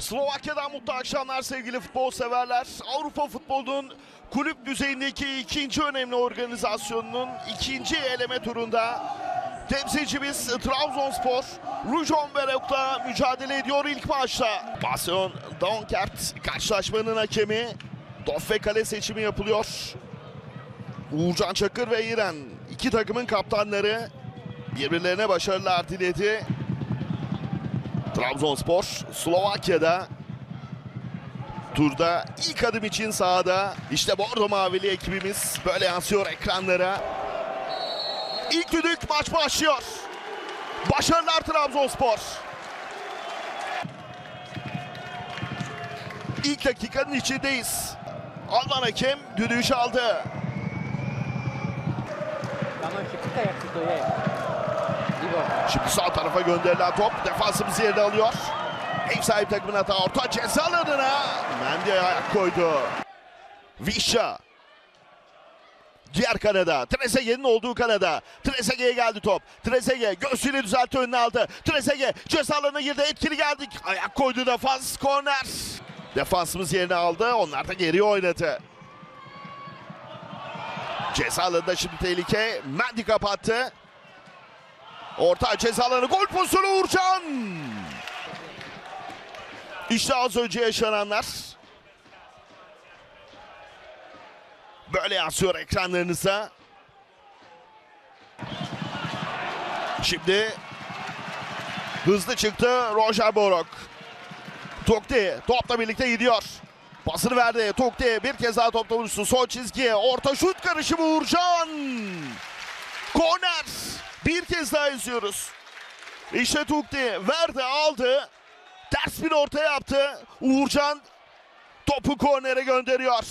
Slovakya'dan mutlu akşamlar sevgili futbol severler. Avrupa futbolunun kulüp düzeyindeki ikinci önemli organizasyonunun ikinci eleme turunda temsilcimiz Trabzonspor Rujon Berok'la mücadele ediyor ilk maçta. Basyon Donkert karşılaşmanın hakemi. Doff ve kale seçimi yapılıyor. Uğurcan Çakır ve İren iki takımın kaptanları birbirlerine başarılar diledi. Trabzonspor Slovakya'da turda ilk adım için sahada. İşte Bordo Mavili ekibimiz böyle yansıyor ekranlara. İlk düdük maç başlıyor. Başarılar Trabzonspor. İlk dakikanın içindeyiz. Alman hakem düdüğü çaldı. Gaman şıkkı ayak tutuyor. Şimdi sağ tarafa gönderilen top defansımız yerine alıyor. Ev sahibi takımın hata orta ceza alanına. Mendy ayak koydu. Vişa. Diğer kanada. Trezeguet'in olduğu kanada. Trezeguet'e geldi top. Trezeguet göğsüyle düzeltti önüne aldı. Trezeguet ceza alanına girdi. Etkili geldik. Ayak koydu defans. Korner. Defansımız yerine aldı. Onlar da geriye oynadı. Ceza alanında şimdi tehlike. Mendy kapattı. Orta ceza alanı gol pozisyonu Uğurcan. İşte az önce yaşananlar. Böyle yansıyor ekranlarınıza. Şimdi hızlı çıktı Roger Borok. Tokti topla birlikte gidiyor. Pasını verdi. Tokti bir kez daha topla buluştu. Sol çizgiye orta şut karışımı Uğurcan. Korner. Bir kez daha izliyoruz. İşte Tukti verdi aldı. Ters bir orta yaptı. Uğurcan topu kornere gönderiyor.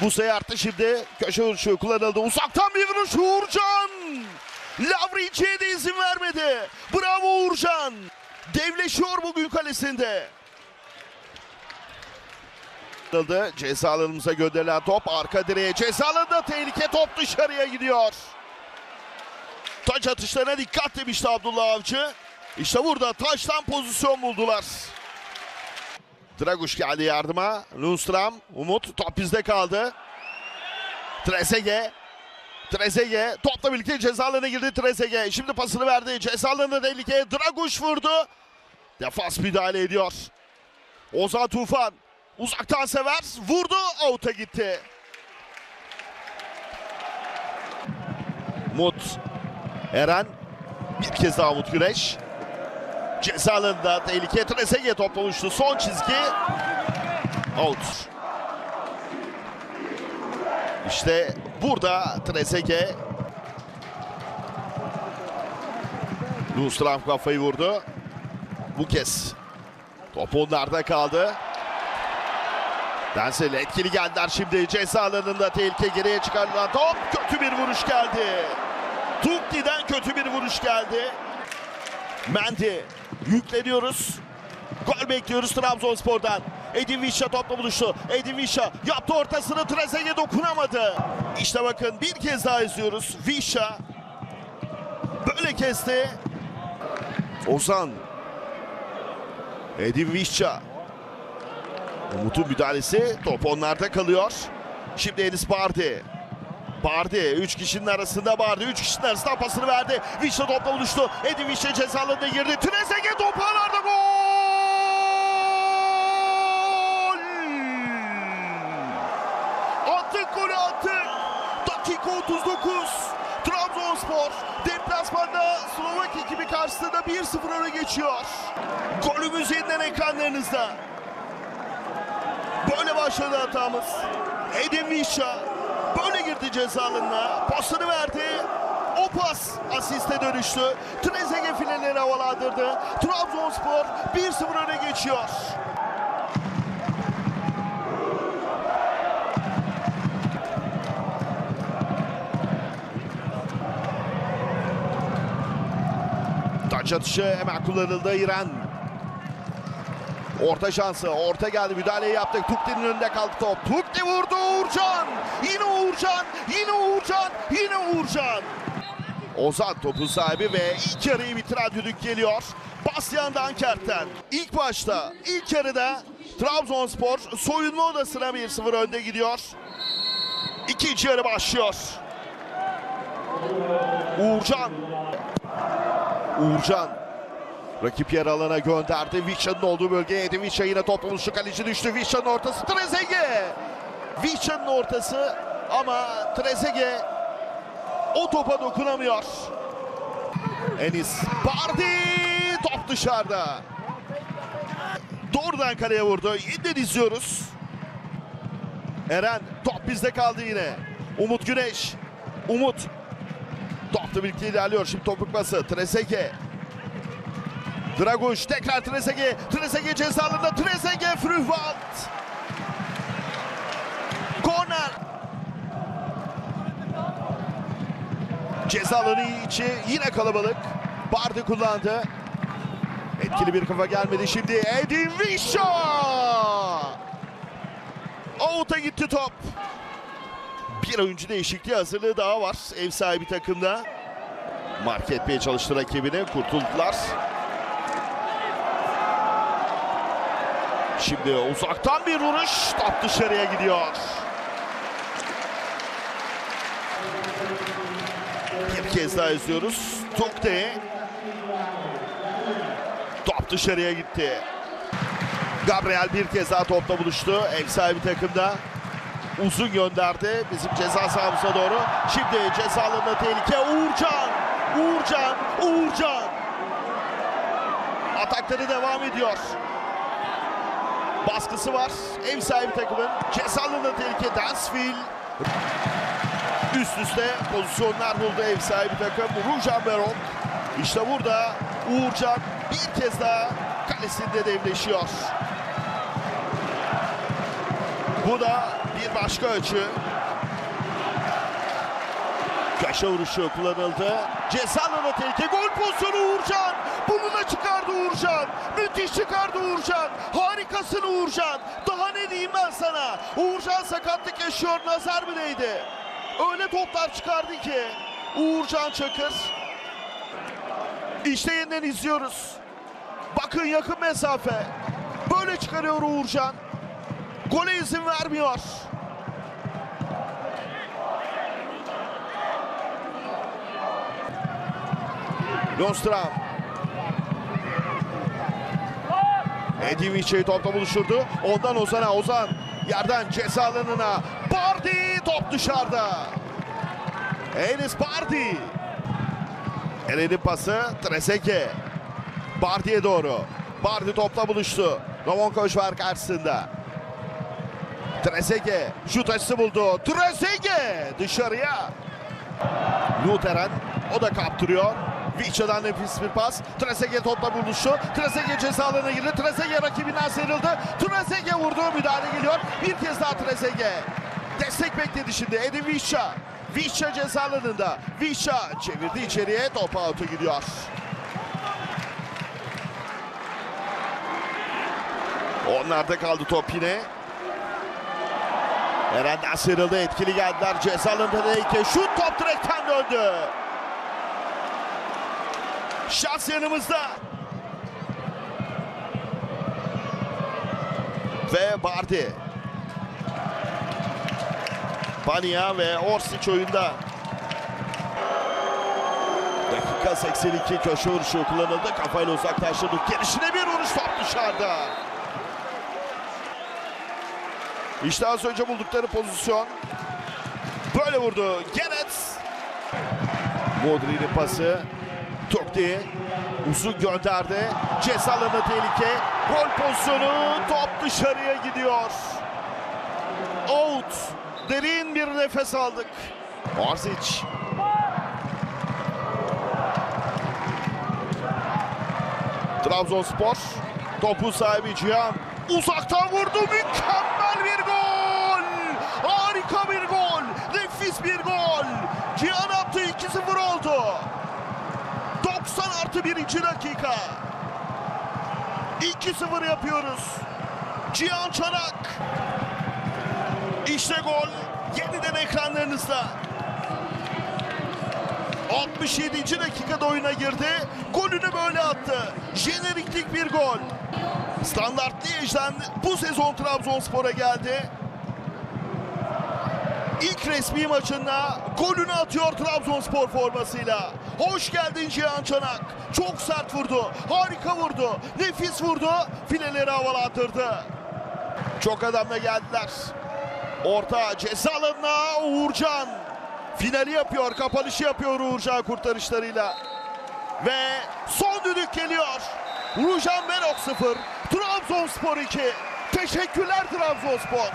Bu sayı arttı şimdi. Köşe vuruşu kullanıldı. Uzaktan bir vuruş Uğurcan. Lavrici'ye de izin vermedi. Bravo Uğurcan. Devleşiyor bugün kalesinde. Kullanıldı. Ceza gönderilen top arka direğe ceza alanında tehlike top dışarıya gidiyor. Taç atışlarına dikkat demişti Abdullah Avcı. İşte burada taştan pozisyon buldular. Draguş geldi yardıma. Lundstram, Umut top bizde kaldı. Trezeguet. Trezeguet topla birlikte ceza girdi Trezeguet. Şimdi pasını verdi. Ceza alanında tehlike. Draguş vurdu. Defans müdahale ediyor. Ozan Tufan uzaktan sever. Vurdu. Out'a gitti. Umut. Eren. Bir kez daha Umut Güreş. Ceza alanında tehlike. Trezeguet topla uçtu. Son çizgi. Out. İşte burada Trezeguet. Lundstram kafayı vurdu. Bu kez top onlarda kaldı. Denzel etkili geldiler şimdi ceza alanında tehlike geriye çıkarılan top kötü bir vuruş geldi. Tukti'den kötü bir vuruş geldi. Mendy yükleniyoruz. Gol bekliyoruz Trabzonspor'dan. Edin Vişa topla buluştu. Edin Vişa yaptı ortasını Trezeguet dokunamadı. İşte bakın bir kez daha izliyoruz. Vişa böyle kesti. Ozan. Edin Vişa. Umut'un müdahalesi. Top onlarda kalıyor. Şimdi Enis Bardi. Bardi 3 kişinin arasında Bardi 3 kişinin arasında pasını verdi. Vişne topla buluştu. Edin Vişne ceza alanına girdi. Trezeguet topu gol! Attık golü attık. Dakika 39. Trabzonspor deplasmanda Slovak ekibi karşısında 1-0 öne geçiyor. Golümüz yeniden ekranlarınızda. Böyle başladı hatamız. Edin Vişa böyle girdi ceza. Pasını verdi. O pas asiste dönüştü. Trezeguet fileleri havalandırdı. Trabzonspor 1-0 öne geçiyor. Taç atışı hemen kullanıldı İran. Orta şansı. Orta geldi. Müdahaleyi yaptık. Tukti'nin önünde kaldı top. Tukti vurdu Uğurcan. Yine Uğurcan. Yine Uğurcan. Yine Uğurcan. Ozan topun sahibi ve ilk yarıyı bitiren düdük geliyor. Bastian Dankert'ten. İlk başta, ilk yarıda Trabzonspor soyunma odasına 1-0 önde gidiyor. İkinci yarı başlıyor. Uğurcan. Uğurcan. Rakip yer alana gönderdi. Vişan'ın olduğu bölgeye yedi. Vişan yine top buluştu. Kaleci düştü. Vişan'ın ortası. Trezeguet. Vişan'ın ortası ama Trezeguet o topa dokunamıyor. Enis Bardi top dışarıda. Doğrudan kaleye vurdu. Yeniden izliyoruz. Eren top bizde kaldı yine. Umut Güneş. Umut. Topla birlikte ilerliyor. Şimdi topuk pası. Trezeguet. Draguş tekrar Trezeguet. Trezeguet cezalında. Trezeguet Frühvant. Korner. Ceza alanı içi yine kalabalık. Bardi kullandı. Etkili bir kafa gelmedi şimdi. Edin Visha. Out'a gitti top. Bir oyuncu değişikliği hazırlığı daha var ev sahibi takımda. Mark etmeye çalıştı rakibini. Kurtuldular. Şimdi uzaktan bir vuruş. Top dışarıya gidiyor. Bir kez daha izliyoruz. Tokte. Top dışarıya gitti. Gabriel bir kez daha topla buluştu. Ev sahibi takımda. Uzun gönderdi bizim ceza sahamıza doğru. Şimdi ceza tehlike. Uğurcan. Uğurcan. Uğurcan. Atakları devam ediyor. Baskısı var. Ev sahibi takımın ceza alanında tehlike. Dansville. Üst üste pozisyonlar buldu ev sahibi takım. Rujan Berok. İşte burada Uğurcan bir kez daha kalesinde devleşiyor. Bu da bir başka açı. Köşe vuruşu kullanıldı. Ceza alanı tehlike. Gol pozisyonu Uğurcan. Bunu da çıkardı Uğurcan. Müthiş çıkardı Uğurcan. Harikasın Uğurcan. Daha ne diyeyim ben sana. Uğurcan sakatlık yaşıyor. Nazar mı değdi? Öyle toplar çıkardı ki. Uğurcan Çakır. İşte yeniden izliyoruz. Bakın yakın mesafe. Böyle çıkarıyor Uğurcan. Gole izin vermiyor. Lundstram. Edin topla buluşturdu. Ondan Ozan'a. Ozan yerden ceza alanına. Bardi top dışarıda. Enis Bardi. Eren'in pası Trezeguet. Bardi'ye doğru. Bardi topla buluştu. Romankovic var karşısında. Trezeguet şut açısı buldu. Trezeguet dışarıya. Luteren o da kaptırıyor. Vicha'dan nefis bir pas. Trezeguet topla buluştu. Trezeguet ceza alanına girdi. Trezeguet rakibinden sıyrıldı. Trezeguet vurdu. Müdahale geliyor. Bir kez daha Trezeguet. Destek bekledi şimdi. Edin Vicha. Vicha ceza alanında. Vicha çevirdi içeriye. Top out'a gidiyor. Onlarda kaldı top yine. Eren'den sıyrıldı. Etkili geldiler. Ceza alanında Neyke. Şut top direkten döndü. Şans yanımızda. Ve Bardi. Bania ve Orsic oyunda. Dakika 82 köşe vuruşu kullanıldı. Kafayla uzaklaştırdık. Gelişine bir vuruş top dışarıda. İşte az önce buldukları pozisyon. Böyle vurdu. Gerets. Modri'nin pası. Tokti uzun gönderdi. Ceza alanı tehlike. Gol pozisyonu. Top dışarıya gidiyor. Out. Derin bir nefes aldık. Orsic. Trabzonspor. Topu sahibi Cihan. Uzaktan vurdu. Mükemmel bir gol. Harika bir gol. Nefis bir gol. Cihan attı 2-0 oldu. 90 artı 1. dakika. 2-0 yapıyoruz. Cihan Çanak. İşte gol. Yeniden ekranlarınızda. 67. dakikada oyuna girdi. Golünü böyle attı. Jeneriklik bir gol. Standart Liège'den bu sezon Trabzonspor'a geldi. İlk resmi maçında golünü atıyor Trabzonspor formasıyla. Hoş geldin Cihan Çanak. Çok sert vurdu. Harika vurdu. Nefis vurdu. Fileleri havalandırdı. Çok adamla geldiler. Orta ceza alanına Uğurcan. Finali yapıyor, kapanışı yapıyor Uğurcan kurtarışlarıyla. Ve son düdük geliyor. Rujan Berok 0, Trabzonspor 2. Teşekkürler Trabzonspor.